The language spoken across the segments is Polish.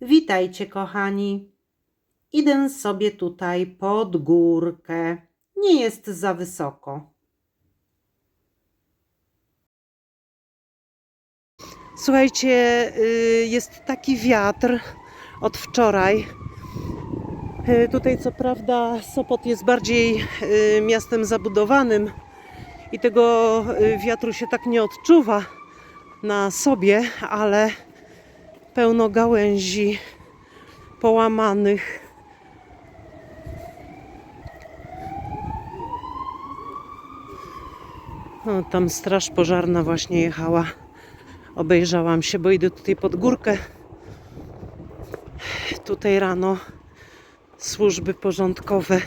Witajcie, kochani. Idę sobie tutaj pod górkę. Nie jest za wysoko. Słuchajcie, y, jest taki wiatr od wczoraj. Y, Tutaj, co prawda, Sopot jest bardziej y, miastem zabudowanym i tego wiatru się tak nie odczuwa na sobie, ale pełno gałęzi połamanych. No, tam straż pożarna właśnie jechała. Obejrzałam się, bo idę tutaj pod górkę. Tutaj rano służby porządkowe.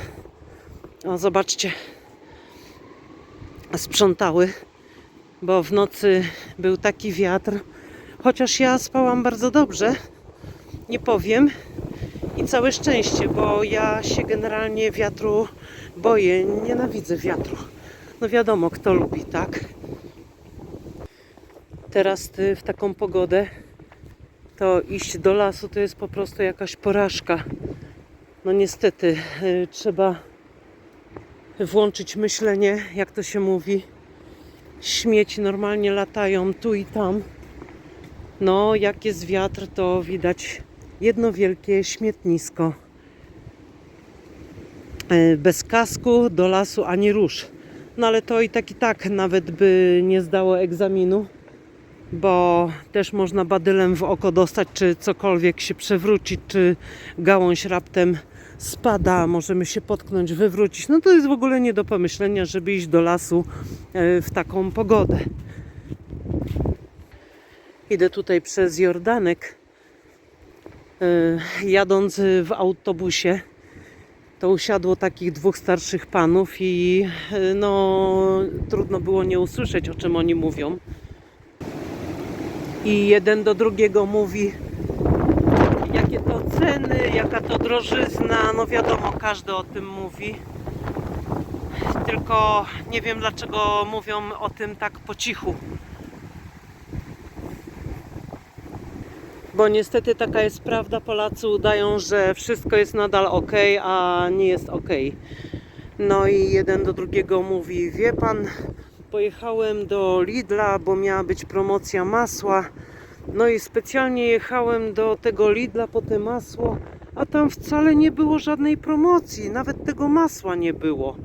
O, zobaczcie. Sprzątały, bo w nocy był taki wiatr. Chociaż ja spałam bardzo dobrze, nie powiem. I całe szczęście, bo ja się generalnie wiatru boję. Nienawidzę wiatru. No wiadomo, kto lubi, tak? Teraz ty w taką pogodę to iść do lasu to jest po prostu jakaś porażka. No niestety, y, trzeba włączyć myślenie, jak to się mówi. Śmieci normalnie latają tu i tam. No, jak jest wiatr, to widać jedno wielkie śmietnisko. E, Bez kasku do lasu ani rusz. No ale to i tak i tak nawet by nie zdało egzaminu, bo też można badylem w oko dostać, czy cokolwiek się przewróci, czy gałąź raptem spada, możemy się potknąć, wywrócić. No to jest w ogóle nie do pomyślenia, żeby iść do lasu e, w taką pogodę. Idę tutaj przez Jordanek. E, Jadąc w autobusie, to usiadło takich dwóch starszych panów i e, no trudno było nie usłyszeć, o czym oni mówią. I jeden do drugiego mówi, jakie to ceny, jaka to drożyzna. No wiadomo, każdy o tym mówi. Tylko nie wiem dlaczego mówią o tym tak po cichu. Bo niestety taka jest prawda, Polacy udają, że wszystko jest nadal ok, a nie jest ok. No i jeden do drugiego mówi, wie pan, pojechałem do Lidla, bo miała być promocja masła. No i specjalnie jechałem do tego Lidla po te masło, a tam wcale nie było żadnej promocji, nawet tego masła nie było.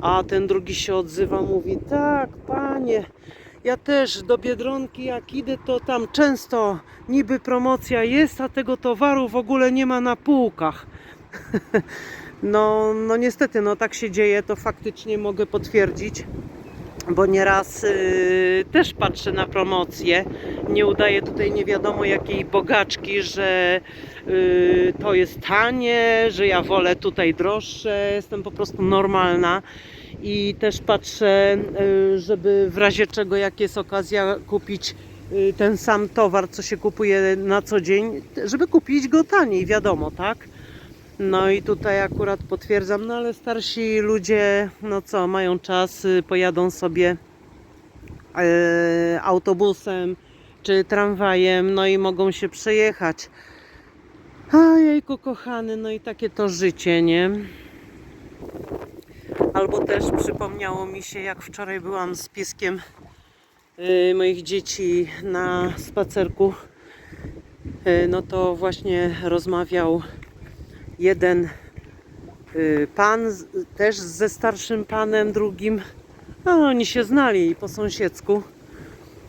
A ten drugi się odzywa, mówi, tak, panie, ja też do Biedronki jak idę, to tam często niby promocja jest, a tego towaru w ogóle nie ma na półkach. No, no niestety, no tak się dzieje, to faktycznie mogę potwierdzić, bo nieraz yy, też patrzę na promocje. Nie udaję tutaj nie wiadomo jakiej bogaczki, że yy, to jest tanie, że ja wolę tutaj droższe, jestem po prostu normalna. I też patrzę, yy, żeby w razie czego, jak jest okazja, kupić yy, ten sam towar, co się kupuje na co dzień, żeby kupić go taniej, wiadomo, tak? No i tutaj akurat potwierdzam, no ale starsi ludzie, no co, mają czas, y, pojadą sobie autobusem czy tramwajem, no i mogą się przejechać. A jejku kochany, no i takie to życie, nie? Albo też przypomniało mi się, jak wczoraj byłam z pieskiem y, moich dzieci na spacerku. Y, no to właśnie rozmawiał jeden y, pan też ze starszym panem, drugim. No, oni się znali po sąsiedzku.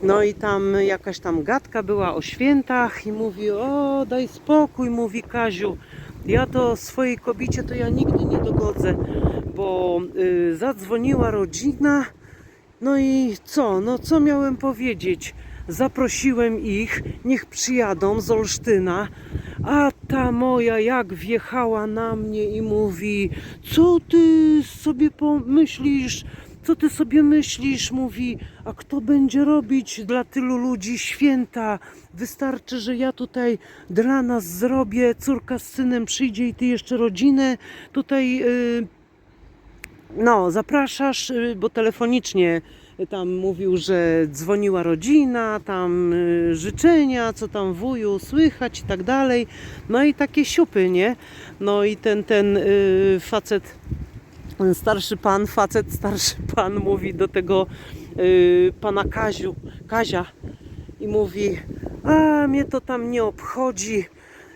No i tam jakaś tam gadka była o świętach i mówi, o daj spokój, mówi Kaziu. Ja to swojej kobicie to ja nigdy nie dogodzę, bo y, zadzwoniła rodzina, no i co, no co miałem powiedzieć? Zaprosiłem ich, niech przyjadą z Olsztyna, a ta moja jak wjechała na mnie i mówi, co ty sobie pomyślisz, co ty sobie myślisz, mówi, a kto będzie robić dla tylu ludzi święta? Wystarczy, że ja tutaj dla nas zrobię, córka z synem przyjdzie i ty jeszcze rodzinę tutaj, yy, no, zapraszasz, yy, bo telefonicznie tam mówił, że dzwoniła rodzina, tam y, życzenia, co tam wuju słychać i tak dalej. No i takie siupy, nie? No i ten, ten y, facet, ten starszy pan, facet, starszy pan mówi do tego y, pana Kaziu, Kazia i mówi, a mnie to tam nie obchodzi,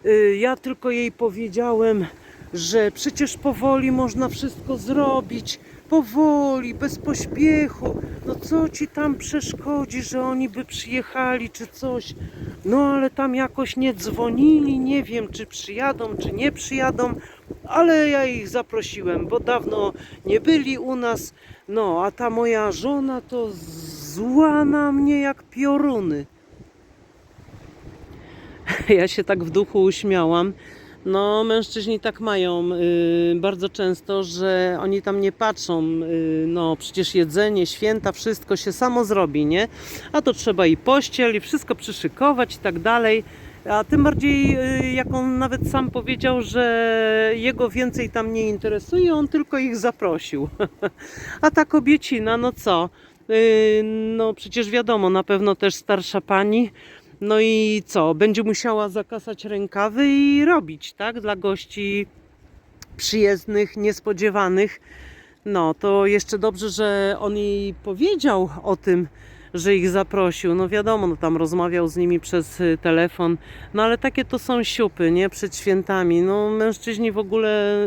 y, ja tylko jej powiedziałem, że przecież powoli można wszystko zrobić, powoli, bez pośpiechu, no co ci tam przeszkodzi, że oni by przyjechali czy coś, no ale tam jakoś nie dzwonili, nie wiem czy przyjadą, czy nie przyjadą, ale ja ich zaprosiłem, bo dawno nie byli u nas, no a ta moja żona to zła na mnie jak pioruny. Ja się tak w duchu uśmiałam. No, mężczyźni tak mają y, bardzo często, że oni tam nie patrzą. Y, no, przecież jedzenie, święta, wszystko się samo zrobi, nie? A to trzeba i pościel, i wszystko przyszykować i tak dalej. A tym bardziej, y, jak on nawet sam powiedział, że jego więcej tam nie interesuje, on tylko ich zaprosił. A ta kobiecina, no co? Y, no, przecież wiadomo, na pewno też starsza pani. No i co? Będzie musiała zakasać rękawy i robić, tak? Dla gości przyjezdnych, niespodziewanych. No to jeszcze dobrze, że on jej powiedział o tym, że ich zaprosił. No wiadomo, no tam rozmawiał z nimi przez y, telefon. No ale takie to są siupy, nie? Przed świętami. No mężczyźni w ogóle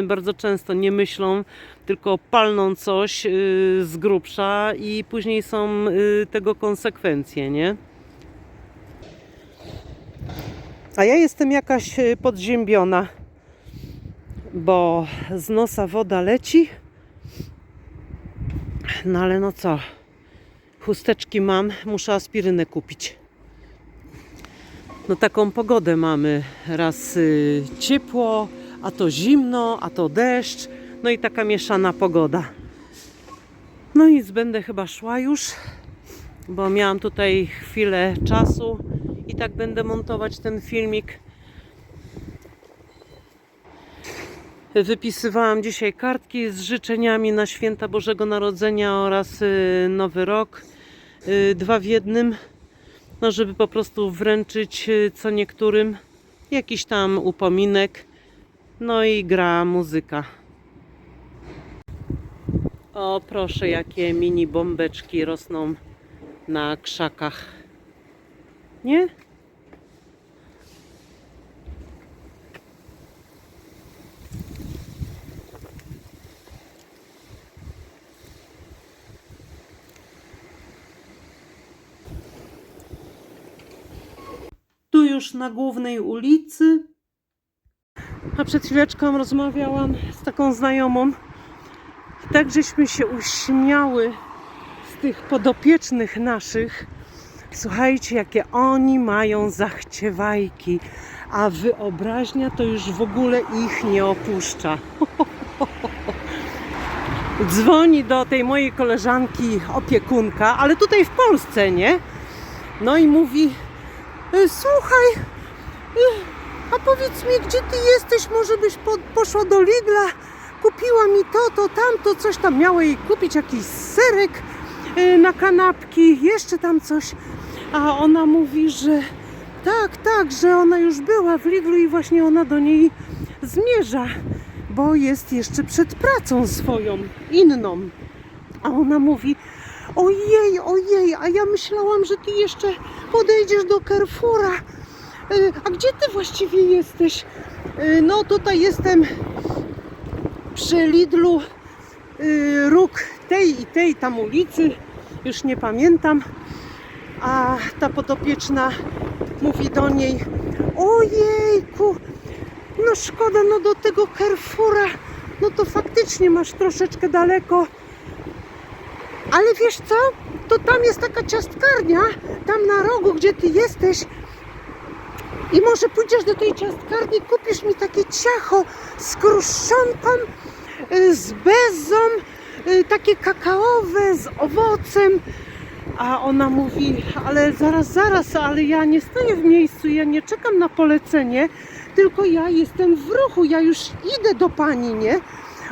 y, bardzo często nie myślą, tylko palną coś y, z grubsza i później są y, tego konsekwencje, nie? A ja jestem jakaś y, podziębiona, bo z nosa woda leci. No ale no co? Chusteczki mam, muszę aspirynę kupić. No taką pogodę mamy. Raz y, ciepło, a to zimno, a to deszcz. No i taka mieszana pogoda. No nic, będę chyba szła już, bo miałam tutaj chwilę czasu i tak będę montować ten filmik. Wypisywałam dzisiaj kartki z życzeniami na święta Bożego Narodzenia oraz y, Nowy Rok. Y, Dwa w jednym. No, żeby po prostu wręczyć y, co niektórym jakiś tam upominek. No i gra muzyka. O, proszę, jakie mini bombeczki rosną na krzakach. Nie? Tu już na głównej ulicy. A przed chwileczką rozmawiałam z taką znajomą. Tak żeśmy się uśmiały z tych podopiecznych naszych. Słuchajcie, jakie oni mają zachciewajki, a wyobraźnia to już w ogóle ich nie opuszcza. Dzwoni do tej mojej koleżanki opiekunka, ale tutaj w Polsce, nie? No i mówi: "E, Słuchaj, e, a powiedz mi, gdzie ty jesteś? Może byś po, poszła do Lidla, kupiła mi to, to, tamto, coś tam miała jej kupić, jakiś serek e, na kanapki, jeszcze tam coś. A ona mówi, że tak, tak, że ona już była w Lidlu i właśnie ona do niej zmierza, bo jest jeszcze przed pracą swoją, inną. A ona mówi, ojej, ojej, a ja myślałam, że ty jeszcze podejdziesz do Carrefoura. E, A gdzie ty właściwie jesteś? E, No tutaj jestem przy Lidlu y, róg tej i tej tam ulicy, już nie pamiętam. A ta podopieczna mówi do niej, ojejku, no szkoda, no do tego Carrefoura, no to faktycznie masz troszeczkę daleko. Ale wiesz co, to tam jest taka ciastkarnia, tam na rogu, gdzie ty jesteś. I może pójdziesz do tej ciastkarni, kupisz mi takie ciacho z kruszonką, y, z bezą, y, takie kakaowe, z owocem. A ona mówi, ale zaraz, zaraz, ale ja nie stoję w miejscu, ja nie czekam na polecenie, tylko ja jestem w ruchu, ja już idę do pani, nie?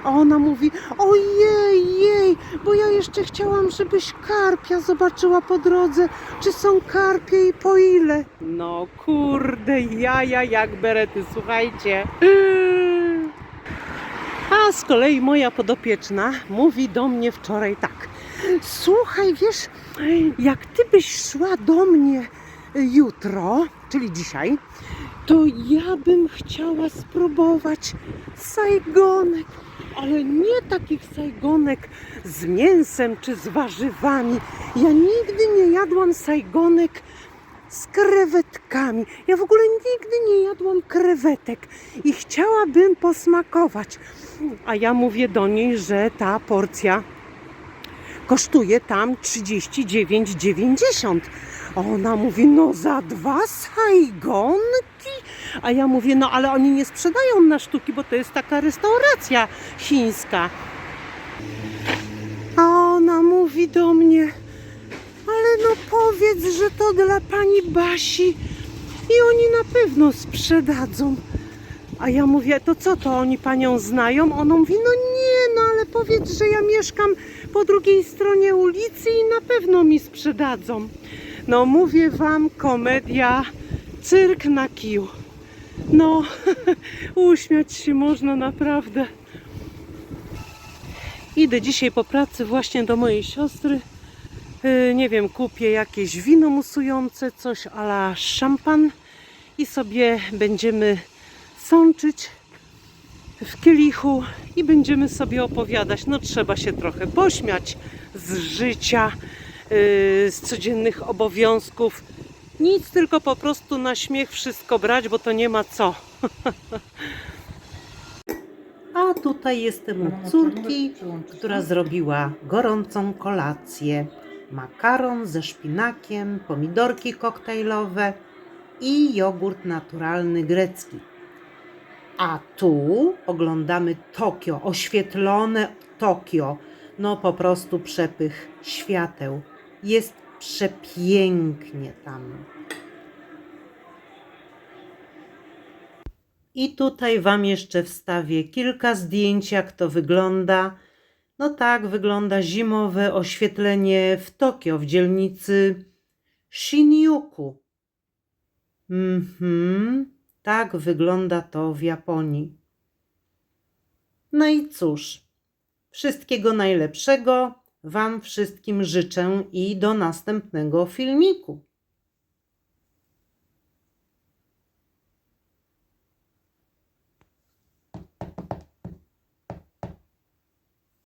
A ona mówi, ojej, jej, bo ja jeszcze chciałam, żebyś karpia zobaczyła po drodze, czy są karpie i po ile. No kurde, jaja jak berety, słuchajcie. A z kolei moja podopieczna mówi do mnie wczoraj tak. Słuchaj, wiesz, jak ty byś szła do mnie jutro, czyli dzisiaj, to ja bym chciała spróbować sajgonek, ale nie takich sajgonek z mięsem czy z warzywami. Ja nigdy nie jadłam sajgonek z krewetkami. Ja w ogóle nigdy nie jadłam krewetek i chciałabym posmakować. A ja mówię do niej, że ta porcja kosztuje tam 39,90. A ona mówi, no za dwa sajgonki. A ja mówię, no ale oni nie sprzedają na sztuki, bo to jest taka restauracja chińska. A ona mówi do mnie, ale no powiedz, że to dla pani Basi i oni na pewno sprzedadzą. A ja mówię, to co to oni panią znają? Ona mówi, no nie, no ale powiedz, że ja mieszkam po drugiej stronie ulicy i na pewno mi sprzedadzą. No mówię wam, komedia, cyrk na kiju. No, uśmiać się można naprawdę. Idę dzisiaj po pracy właśnie do mojej siostry. Yy, Nie wiem, kupię jakieś wino musujące, coś a la szampan i sobie będziemy sączyć w kielichu i będziemy sobie opowiadać. No trzeba się trochę pośmiać z życia, yy, z codziennych obowiązków. Nic, tylko po prostu na śmiech wszystko brać, bo to nie ma co. A tutaj jestem u córki, która zrobiła gorącą kolację. Makaron ze szpinakiem, pomidorki koktajlowe i jogurt naturalny grecki. A tu oglądamy Tokio, oświetlone Tokio. No po prostu przepych świateł. Jest przepięknie tam. I tutaj Wam jeszcze wstawię kilka zdjęć, jak to wygląda. No tak wygląda zimowe oświetlenie w Tokio, w dzielnicy Shinjuku. Mhm, tak wygląda to w Japonii. No i cóż, wszystkiego najlepszego Wam wszystkim życzę i do następnego filmiku.